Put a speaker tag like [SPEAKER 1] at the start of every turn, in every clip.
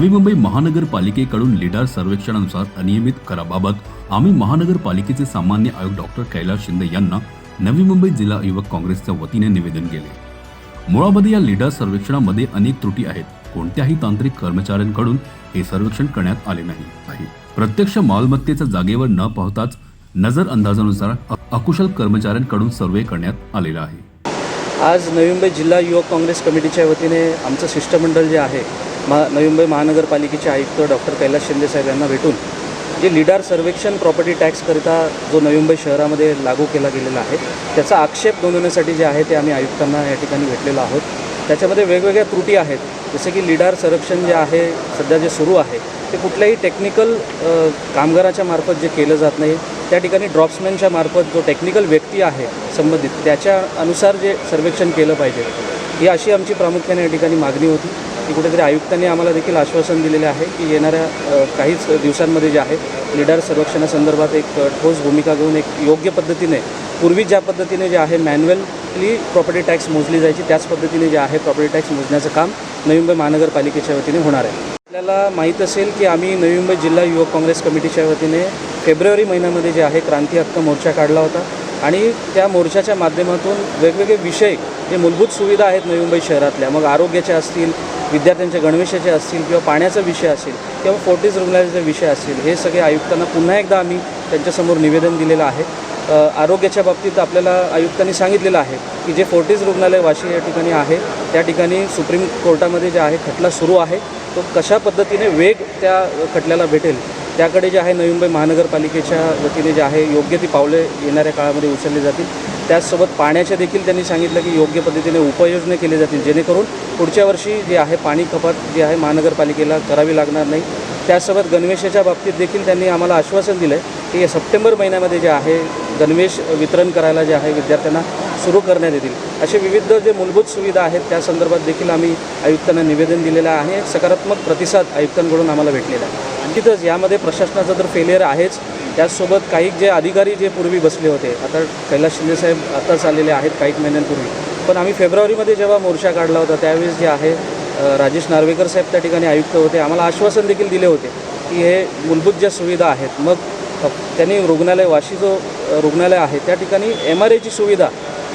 [SPEAKER 1] नवी मुंबई महानगरपालिकेकडून लिडार सर्वेक्षणानुसार अनियमित कराबाबत आम्ही महानगरपालिकेचे सामान्य आयोग डॉक्टर कैलास शिंदे यांना नवी मुंबई जिल्हा युवक काँग्रेसच्या वतीने निवेदन केले. मुळामध्ये या लिडार सर्वेक्षणामध्ये अनेक त्रुटी आहेत. कोणत्याही तांत्रिक कर्मचाऱ्यांकडून हे सर्वेक्षण करण्यात आले नाही. प्रत्यक्ष मालमत्तेच्या जागेवर न पाहताच नजर अंदाजानुसार अकुशल कर्मचाऱ्यांकडून सर्वे करण्यात आलेला आहे.
[SPEAKER 2] आज नवी मुंबई जिल्हा युवक काँग्रेस कमिटीच्या वतीने आमचं शिष्टमंडळ जे आहे महा नवी मुंबई महानगरपालिकेचे आयुक्त डॉक्टर कैलास शिंदेसाहेब यांना भेटून जे लिडार सर्वेक्षण प्रॉपर्टी टॅक्सकरिता जो नवी मुंबई शहरामध्ये लागू केला गेलेला आहे त्याचा आक्षेप नोंदवण्यासाठी जे आहे ते आम्ही आयुक्तांना या ठिकाणी भेटलेलो आहोत. त्याच्यामध्ये वेगवेगळ्या त्रुटी आहेत जसं की लिडार संरक्षण जे आहे सध्या जे सुरू आहे ते कुठल्याही टेक्निकल कामगाराच्या मार्फत जे केलं जात नाही त्या ठिकाणी ड्रॉप्समॅनच्या मार्फत जो टेक्निकल व्यक्ती आहे संबंधित त्याच्या अनुसार जे सर्वेक्षण केलं पाहिजे ही अशी आमची प्रामुख्याने या ठिकाणी मागणी होती. की कुठेतरी आयुक्तांनी आम्हाला देखील आश्वासन दिलेले आहे की येणाऱ्या काहीच दिवसांमध्ये जे आहे लिडार संरक्षणासंदर्भात एक ठोस भूमिका घेऊन एक योग्य पद्धतीने पूर्वी ज्या पद्धतीने जे आहे मॅन्युअलली प्रॉपर्टी टॅक्स मोजली जायची त्याच पद्धतीने जे आहे प्रॉपर्टी टॅक्स मोजण्याचं काम नवी मुंबई महानगरपालिकेच्या वतीने होणार आहे. आपल्याला माहीत असेल की आम्ही नवी मुंबई जिल्हा युवक काँग्रेस कमिटीच्या वतीने फेब्रुवारी महिन्यामध्ये जे आहे क्रांती हक्क मोर्चा काढला होता आणि त्या मोर्चाच्या माध्यमातून वेगवेगळे विषय जे मूलभूत सुविधा आहेत नवी मुंबई शहरातल्या मग आरोग्याच्या असतील विद्यार्थ्यांच्या गणवेशाचे असतील किंवा पाण्याचा विषय असेल किंवा फोर्टीज रुग्णालयाचे विषय असतील हे सगळे आयुक्तांना पुन्हा एकदा आम्ही त्यांच्यासमोर निवेदन दिलेलं आहे. आरोग्याच्या बाबतीत आपल्याला आयुक्तांनी सांगितलेलं आहे की जे फोर्टीज रुग्णालय वाशी या ठिकाणी आहे त्या ठिकाणी सुप्रीम कोर्टामध्ये जे आहे खटला सुरू आहे. तो कशा पद्धतीने वेग त्या खटल्याला भेटेल त्याकडे जे आहे नवी मुंबई महानगरपालिकेच्या वतीने जे आहे योग्य ती पावले येणाऱ्या काळामध्ये उचलली जातील. त्याचसोबत पाण्याचे देखील त्यांनी सांगितलं की योग्य पद्धतीने उपाययोजना केली जातील जेणेकरून पुढच्या वर्षी जे आहे पाणी कपात जी आहे महानगरपालिकेला करावी लागणार नाही. त्यासोबत गणवेशाच्या बाबतीत देखील त्यांनी आम्हाला आश्वासन दिलं आहे की सप्टेंबर महिन्यामध्ये जे आहे गणवेश वितरण करायला जे आहे विद्यार्थ्यांना सुरू करण्यात येतील. असे विविध जे मूलभूत सुविधा आहेत त्या संदर्भात देखील आम्ही आयुक्तांना निवेदन दिलेलं आहे. सकारात्मक प्रतिसाद आयुक्तांकडून आम्हाला भेटलेला आहे. आणि तिथंच यामध्ये प्रशासनाचं तर फेलियर आहेच. त्याचसोबत काही जे अधिकारी जे पूर्वी बसले होते आता कैलास शिंदेसाहेब आताच आलेले आहेत काही महिन्यांपूर्वी पण आम्ही फेब्रुवारीमध्ये जेव्हा मोर्चा काढला होता त्यावेळेस जे आहे राजेश नार्वेकर साहेब त्या ठिकाणी आयुक्त होते. आम्हाला आश्वासन देखील दिले होते की हे मूलभूत ज्या सुविधा आहेत मग त्यांनी रुग्णालय वाशी जो रुग्णालय आहे त्या ठिकाणी एम आर आयची सुविधा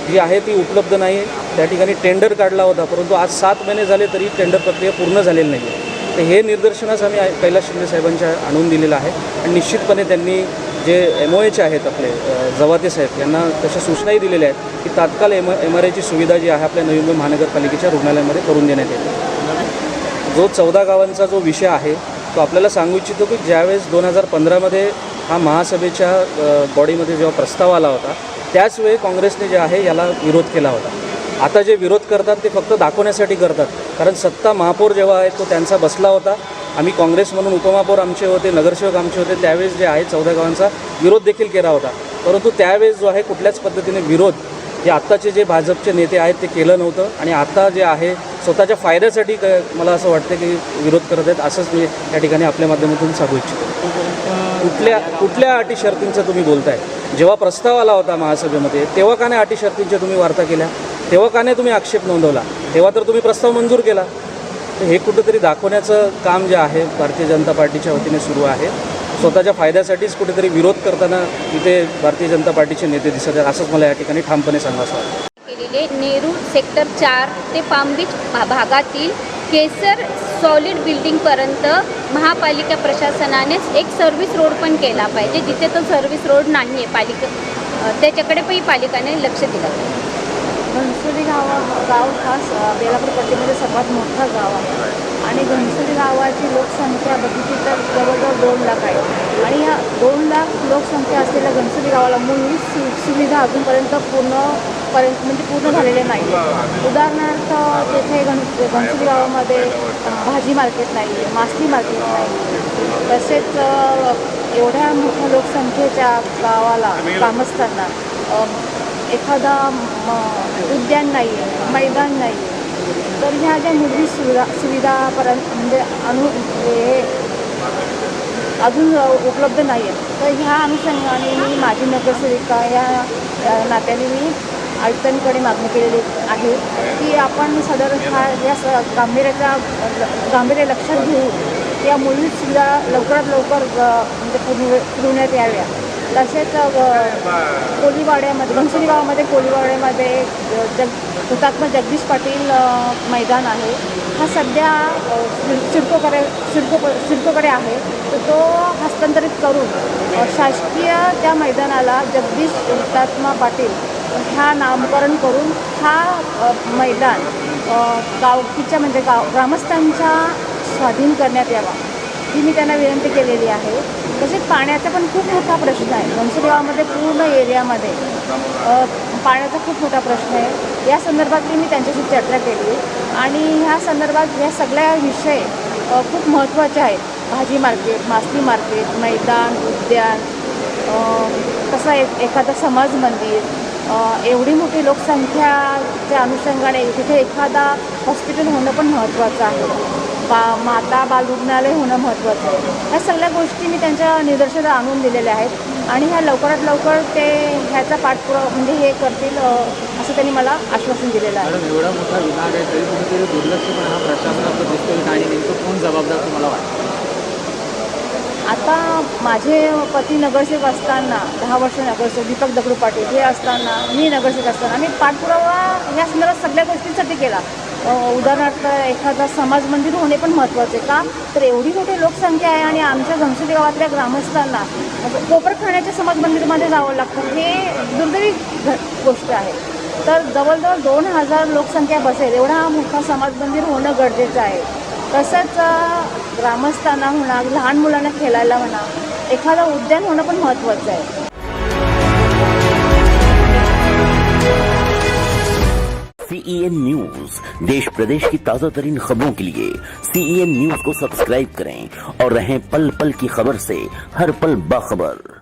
[SPEAKER 2] जी आहे ती उपलब्ध नाही. त्या ठिकाणी टेंडर काढला होता परंतु आज सात महिने झाले तरी टेंडर प्रक्रिया पूर्ण झालेली नाही आहे तर हे निदर्शनास आम्ही कैलास शिंदे साहेबांच्या आणून दिलेलं आहे. आणि निश्चितपणे त्यांनी जे एम ओ एचे आहेत आपले जवाते साहेब यांना तशा सूचनाही दिलेल्या आहेत की तात्काळ एम एम आर आयची सुविधा जी आहे आपल्या नवी मुंबई महानगरपालिकेच्या रुग्णालयामध्ये करून देण्यात येते. जो चौदा गावांचा जो विषय आहे तो आपल्याला सांगू इच्छितो की ज्यावेळेस दोन हजार पंधरामध्ये हा महासभेच्या बॉडीमध्ये जेव्हा प्रस्ताव आला होता त्याचवेळी काँग्रेसने जे आहे याला विरोध केला होता. आता जे विरोध करतात ते फक्त दाखवण्यासाठी करतात. कारण सत्ता महापौर जेव्हा आहे तो त्यांचा बसला होता. आम्ही काँग्रेस म्हणून उपमहापौर आमचे होते नगरसेवक आमचे होते त्यावेळेस जे आहे चौदा गावांचा विरोध देखील केला होता. परंतु त्यावेळेस जो आहे कुठल्याच पद्धतीने विरोध हे आत्ताचे जे भाजपचे नेते आहेत ते केलं नव्हतं. आणि आता जे आहे स्वतःच्या फायद्यासाठी क मला असं वाटतं की विरोध करत आहेत असंच मी या ठिकाणी आपल्या माध्यमातून सांगू इच्छितो. कुठल्या कुठल्या अटी शर्तींचं तुम्ही बोलताय? जेव्हा प्रस्ताव आला होता महासभेमध्ये तेव्हा का नाही अटी शर्तींच्या तुम्ही वार्ता केल्या? तेव्हा का नाही तुम्ही आक्षेप नोंदवला? तेव्हा तर तुम्ही प्रस्ताव मंजूर केला. तर हे कुठंतरी दाखवण्याचं काम जे आहे भारतीय जनता पार्टीच्या वतीने सुरू आहे. स्वतःच्या फायद्यासाठीच कुठेतरी विरोध करताना इथे भारतीय जनता पार्टीचे नेते दिसत आहेत. असंच मला या ठिकाणी ठामपणे सांगायचं
[SPEAKER 3] केलेले नेहरू सेक्टर चार ते पामबीच भा- भागातील केसर सॉलिड बिल्डिंगपर्यंत महापालिका प्रशासनानेच एक सर्व्हिस रोड पण केला पाहिजे. जिथे तो सर्व्हिस रोड नाही आहे पालिका त्याच्याकडे पण पालिकाने लक्ष दिलं पाहिजे.
[SPEAKER 4] घनसोली गावा गाव हा बेलापूर पट्टीमध्ये सर्वात मोठा गाव आहे. आणि घनसोली गावाची लोकसंख्या बघितली तर जवळजवळ दोन लाख आहे. आणि ह्या दोन लाख लोकसंख्या असलेल्या घनसोली गावाला मूलभूत सु सुविधा अजूनपर्यंत पूर्णपर्यंत म्हणजे पूर्ण झालेले नाही उदाहरणार्थ तेथे घन घनसोली गावामध्ये भाजी मार्केट नाही आहे मासळी मार्केट नाही तसेच एवढ्या मोठ्या लोकसंख्येच्या गावाला ग्रामस्थांना एखादा म, उद्यान नाही आहे मैदान नाही आहे तर ह्या ज्या मूलभूत सुविधा सुविधापर्यंत म्हणजे अनु हे अजून उपलब्ध नाही आहेत तर ह्या अनुषंगाने मी माझी नगरसेविका या नात्याने मी आयुक्तांकडे मागणी केलेली आहे की आपण सदर हा या स गांभीर्याचा गांभीर्य लक्षात घेऊन या मूलभूत सुविधा लवकरात लवकर म्हणजे पुरव पुरवण्यात याव्या. तसेच अ, कोलीवाड्यामध्ये घनसोली गावामध्ये कोलीवाड्यामध्ये जग हुतात्मा जगदीश पाटील मैदान आहे. हा सध्या सिडकोकडे सिडको सिडकोकडे आहे. तर तो हस्तांतरित करून शासकीय त्या मैदानाला जगदीश हुतात्मा पाटील ह्या नामकरण करून हा मैदान गावकीच्या म्हणजे गाव ग्रामस्थांच्या स्वाधीन करण्यात यावा. ही मी त्यांना विनंती केलेली आहे. तसेच पाण्याचा पण खूप मोठा प्रश्न आहे. घनसोली पूर्ण एरियामध्ये पाण्याचा खूप मोठा प्रश्न आहे. या संदर्भातली मी त्यांच्याशी चर्चा केली आणि ह्या संदर्भात ह्या सगळ्या विषय खूप महत्त्वाचे आहेत. भाजी मार्केट मासली मार्केट मैदान उद्यान अ, तसं एक एखादं समाज मंदिर एवढी मोठी लोकसंख्याच्या अनुषंगाने तिथे एखादा हॉस्पिटल होणं पण महत्त्वाचं आहे. बा माता बाल रुग्णालय होणं महत्त्वाचं आहे. ह्या सगळ्या गोष्टी मी त्यांच्या निदर्शनात आणून दिलेल्या आहेत. आणि ह्या लवकरात लवकर ते ह्याचा पाठपुरावा म्हणजे हे करतील असं त्यांनी मला आश्वासन दिलेलं आहे.
[SPEAKER 5] एवढा मोठा विभाग आहे तरी कुठेतरी हा प्रशासनाचं दिसतोय आणि नेमकं कोण जबाबदार तुम्हाला वाटतं?
[SPEAKER 4] आता माझे पती नगरसेवक असताना दहा वर्ष नगरसेवक दीपक दगडू पाटील हे असताना मी नगरसेवक असताना मी पाठपुरावा या संदर्भात सगळ्या गोष्टींसाठी केला. उदाहरणार्थ एखादा समाज मंदिर होणे पण महत्त्वाचे का? तर एवढी मोठी लोकसंख्या आहे आणि आमच्या घनसोली गावातल्या ग्रामस्थांना कोपरखाण्याच्या समाज मंदिरमध्ये जावं लागतं हे दुर्दैवी घ गोष्ट आहे. तर जवळजवळ दोन हजार लोकसंख्या बसेल एवढा हा मोठा समाज मंदिर होणं गरजेचं आहे. तसंच ग्रामस्थांना म्हणा, लहान मुलांना खेळायला म्हणा, एखादं उद्यान होणं पण महत्त्वाचं आहे.
[SPEAKER 6] सीईएन न्यूज़ देश प्रदेश की ताज़ा तरीन खबरों के लिए सीईएन न्यूज़ को सब्सक्राइब करें और रहें पल पल की खबर से हर पल बाखबर।